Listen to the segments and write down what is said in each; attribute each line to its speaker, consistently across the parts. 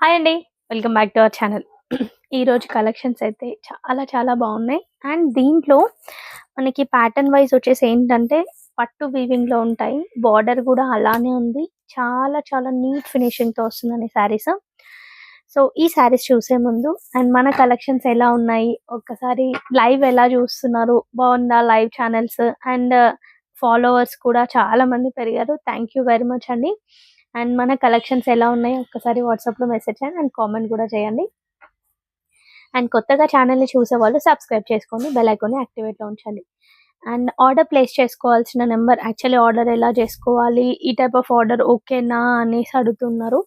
Speaker 1: Hi అండి. Welcome back to our channel ఈరోజు collections అయితే చాలా చాలా బాగున్నాయి. అండ్ దీంట్లో మనకి ప్యాటర్న్ వైజ్ వచ్చేసి ఏంటంటే పట్టు వీవింగ్లో ఉంటాయి. బార్డర్ కూడా అలానే ఉంది. చాలా చాలా నీట్ ఫినిషింగ్తో వస్తుందండి శారీస్ సో ఈ శారీస్ చూసే ముందు అండ్ మన కలెక్షన్స్ ఎలా ఉన్నాయి? ఒక్కసారి లైవ్ ఎలా చూస్తున్నారు? బాగుందా లైవ్ ఛానల్స్ అండ్ ఫాలోవర్స్ కూడా చాలా మంది పెరిగారు. థ్యాంక్ యూ వెరీ మచ్ అండి. అండ్ మన కలెక్షన్స్ ఎలా ఉన్నాయి? ఒక్కసారి వాట్సాప్లో మెసేజ్ చేయండి అండ్ కామెంట్ కూడా చేయండి. అండ్ కొత్తగా ఛానల్ని చూసే వాళ్ళు సబ్స్క్రైబ్ చేసుకోండి బెల్ ఐకాన్ని యాక్టివేట్లో ఉంచండి. అండ్ ఆర్డర్ ప్లేస్ చేసుకోవాల్సిన నెంబర్ యాక్చువల్లీ ఆర్డర్ ఎలా చేసుకోవాలి? ఈ టైప్ ఆఫ్ ఆర్డర్ ఓకేనా అనేసి అడుగుతున్నారు.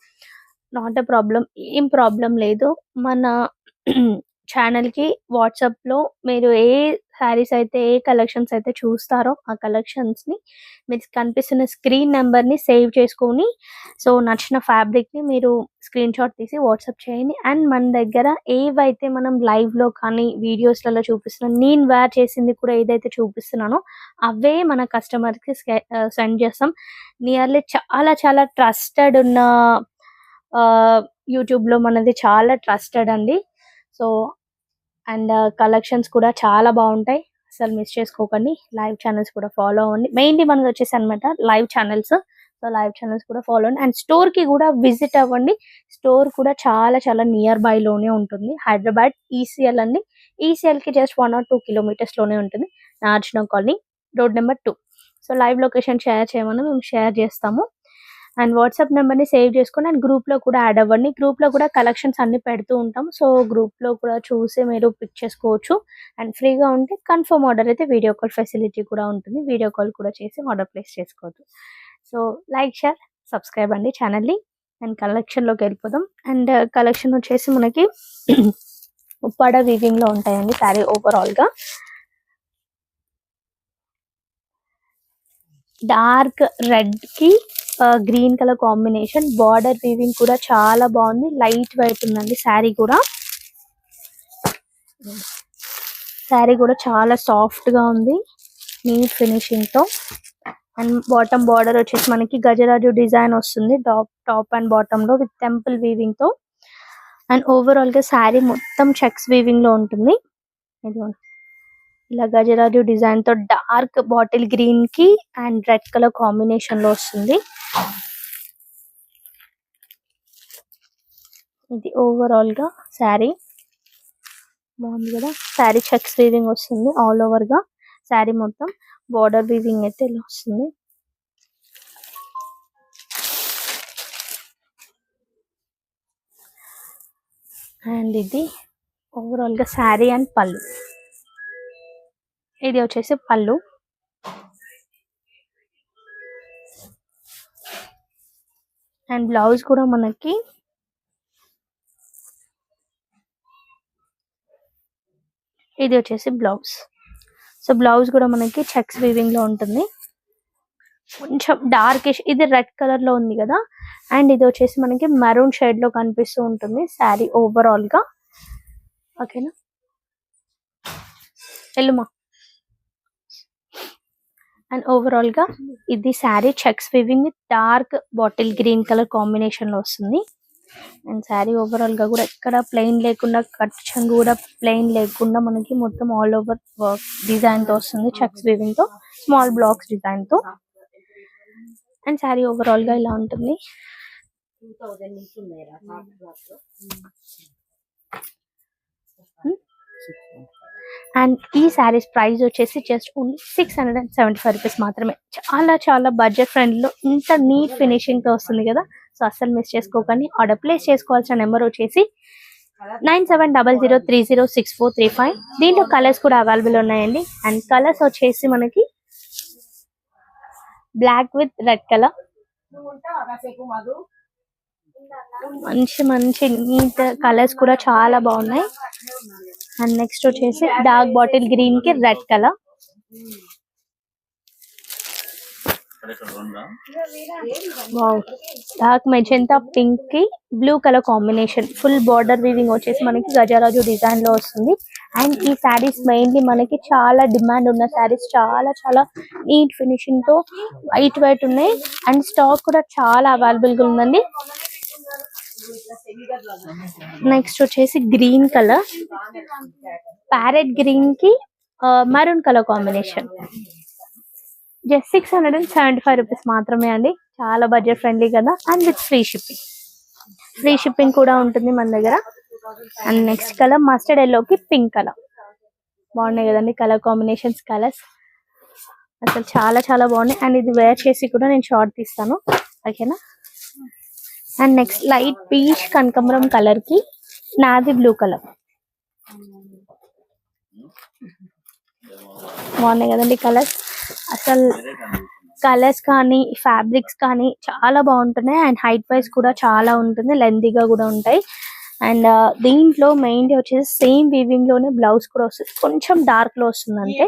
Speaker 1: నాట్ ఎ ప్రాబ్లం ఏం ప్రాబ్లం లేదు. మన ఛానల్కి వాట్సాప్లో మీరు ఏ శారీస్ అయితే ఏ కలెక్షన్స్ అయితే చూస్తారో ఆ కలెక్షన్స్ని మీకు కనిపిస్తున్న స్క్రీన్ నెంబర్ని సేవ్ చేసుకొని సో నచ్చిన ఫ్యాబ్రిక్ని మీరు స్క్రీన్ షాట్ తీసి వాట్సాప్ చేయండి. అండ్ మన దగ్గర ఏవైతే మనం లైవ్లో కానీ వీడియోస్లలో చూపిస్తున్నాం నేను వేర్ చేసింది కూడా ఏదైతే చూపిస్తున్నానో అవే మన కస్టమర్కి సెండ్ చేస్తాం. నియర్లీ చాలా చాలా ట్రస్టెడ్ ఉన్న యూట్యూబ్లో మనది చాలా ట్రస్టెడ్ అండి. సో అండ్ కలెక్షన్స్ కూడా చాలా బాగుంటాయి. అసలు మిస్ చేసుకోకండి. లైవ్ ఛానల్స్ కూడా ఫాలో అవ్వండి. మెయిన్లీ మనది వచ్చేసి అనమాట live channels. So live channels కూడా ఫాలో అవ్వండి. అండ్ స్టోర్కి కూడా విజిట్ అవ్వండి. స్టోర్ కూడా చాలా చాలా నియర్ బై లోనే ఉంటుంది. హైదరాబాద్ ఈసీఎల్ అండి. ఈసీఎల్కి జస్ట్ వన్ ఆర్ టూ కిలోమీటర్స్లోనే ఉంటుంది. నార్జున colony road number two. So live location share చేయమని మేము షేర్ చేస్తాము. అండ్ వాట్సాప్ నెంబర్ని సేవ్ చేసుకొని అండ్ గ్రూప్లో కూడా యాడ్ అవ్వండి. గ్రూప్లో కూడా కలెక్షన్స్ అన్ని పెడుతూ ఉంటాం. సో గ్రూప్లో కూడా చూసి మీరు పిక్ చేసుకోవచ్చు. అండ్ ఫ్రీగా ఉంటే కన్ఫర్మ్ ఆర్డర్ అయితే వీడియో కాల్ ఫెసిలిటీ కూడా ఉంటుంది. వీడియో కాల్ కూడా చేసి ఆర్డర్ ప్లేస్ చేసుకోవచ్చు. సో లైక్ షేర్ సబ్స్క్రైబ్ అండి ఛానల్ని. అండ్ కలెక్షన్లోకి వెళ్ళిపోదాం. అండ్ కలెక్షన్ వచ్చేసి మనకి ఉప్పాడ వీవింగ్లో ఉంటాయండి శారీ ఓవరాల్గా. Dark రెడ్కి green colour combination. Border weaving కూడా చాలా బాగుంది. లైట్ వైట్ ఉందండి. శారీ కూడా. శారీ కూడా చాలా సాఫ్ట్గా ఉంది. నీట్ ఫినిషింగ్తో. అండ్ బాటమ్ బార్డర్ వచ్చేసి మనకి గజరాజు డిజైన్ వస్తుంది. టాప్ టాప్ అండ్ బాటమ్లో విత్ టెంపుల్ వీవింగ్తో. అండ్ ఓవరాల్గా శారీ మొత్తం చెక్స్ వీవింగ్లో ఉంటుంది. ఇది ఇలా గజరాజు డిజైన్తో డార్క్ బాటిల్ గ్రీన్కి అండ్ రెడ్ కలర్ కాంబినేషన్లో వస్తుంది. ఇది ఓవరాల్గా శారీ బాగుంది కదా? శారీ చెక్స్ వీవింగ్ వస్తుంది ఆల్ ఓవర్గా. శారీ మొత్తం బార్డర్ వీవింగ్ అయితే ఇలా వస్తుంది. అండ్ ఇది ఓవరాల్గా శారీ అండ్ పళ్ళు ఇది వచ్చేసి పళ్ళు. అండ్ బ్లౌజ్ కూడా మనకి ఇది వచ్చేసి బ్లౌజ్. సో బ్లౌజ్ కూడా మనకి చెక్స్ వీవింగ్లో ఉంటుంది. కొంచెం డార్కిష్ ఇది రెడ్ కలర్లో ఉంది కదా. అండ్ ఇది వచ్చేసి మనకి మెరూన్ షేడ్లో కనిపిస్తూ ఉంటుంది శారీ ఓవరాల్గా. ఓకేనా ఎల్లుమా అండ్ ఓవరాల్గా ఇది sari checks weaving with dark bottle green colour కాంబినేషన్లో వస్తుంది. అండ్ శారీ ఓవరాల్గా కూడా ఎక్కడ ప్లెయిన్ లేకుండా కట్ చెంగు కూడా ప్లెయిన్ లేకుండా మనకి మొత్తం ఆల్ ఓవర్ వర్క్ డిజైన్తో వస్తుంది చెక్స్ వివింగ్తో స్మాల్ బ్లాక్స్ డిజైన్తో. అండ్ శారీ ఓవరాల్గా ఇలా ఉంటుంది. అండ్ ఈ శారీస్ ప్రైస్ వచ్చేసి just only six hundred and seventy five rupees మాత్రమే. చాలా చాలా బడ్జెట్ ఫ్రెండ్లీలో ఇంత నీట్ ఫినిషింగ్తో వస్తుంది కదా. సో అస్సలు మిస్ చేసుకోకండి. ఆర్డర్ ప్లేస్ చేసుకోవాల్సిన నెంబర్ వచ్చేసి nine seven double zero three zero six four three five దీంట్లో కలర్స్ కూడా అవైలబుల్ ఉన్నాయండి. అండ్ కలర్స్ వచ్చేసి మనకి బ్లాక్ విత్ రెడ్ కలర్ మంచి మంచి నీట్ కలర్స్ కూడా చాలా బాగున్నాయి. అండ్ నెక్స్ట్ వచ్చేసి డార్క్ బాటిల్ గ్రీన్కి red colour wow dark magenta పింక్కి blue colour combination full border weaving వచ్చేసి మనకి గజరాజు డిజైన్లో వస్తుంది. అండ్ ఈ శారీస్ మెయిన్లీ మనకి చాలా డిమాండ్ ఉన్న శారీస్ చాలా చాలా నీట్ ఫినిషింగ్తో వైట్ వైట్ ఉన్నాయి. అండ్ స్టాక్ కూడా చాలా అవైలబుల్గా ఉందండి. నెక్స్ట్ వచ్చేసి గ్రీన్ కలర్ ప్యారెట్ గ్రీన్కి maroon colour combination just six hundred and seventy five rupees మాత్రమే అండి. చాలా బడ్జెట్ ఫ్రెండ్లీ కదా. And with free shipping free shipping కూడా ఉంటుంది మన దగ్గర. అండ్ నెక్స్ట్ కలర్ మస్టర్డ్ ఎల్లోకి పింక్ కలర్ బాగున్నాయి కదండి కలర్ కాంబినేషన్స్ కలర్స్ అసలు చాలా చాలా బాగున్నాయి. అండ్ ఇది వేర్ చేసి కూడా నేను షార్ట్ తీస్తాను. ఓకేనా అండ్ నెక్స్ట్ లైట్ పీచ్ కనకమరం కలర్కి నాది బ్లూ కలర్ బాగున్నాయి కదండి కలర్స్ అసలు కలర్స్ కానీ ఫ్యాబ్రిక్స్ కానీ చాలా బాగుంటున్నాయి. అండ్ హైట్ వైజ్ కూడా చాలా ఉంటుంది. లెందీగా కూడా ఉంటాయి. అండ్ uh, దీంట్లో మెయిన్ వచ్చేసి సేమ్ వీవింగ్లోనే బ్లౌజ్ కూడా వస్తుంది. కొంచెం డార్క్లో వస్తుంది అంతే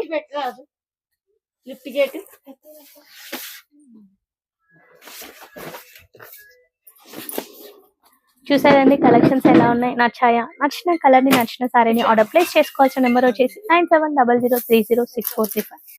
Speaker 1: చూసారండి కలెక్షన్స్ ఎలా ఉన్నాయి? నచ్చాయా? నచ్చిన కలర్ని నచ్చిన సారీని ఆర్డర్ ప్లేస్ చేసుకోవాల్సిన నెంబర్ వచ్చేసి nine seven double zero three zero six four three five.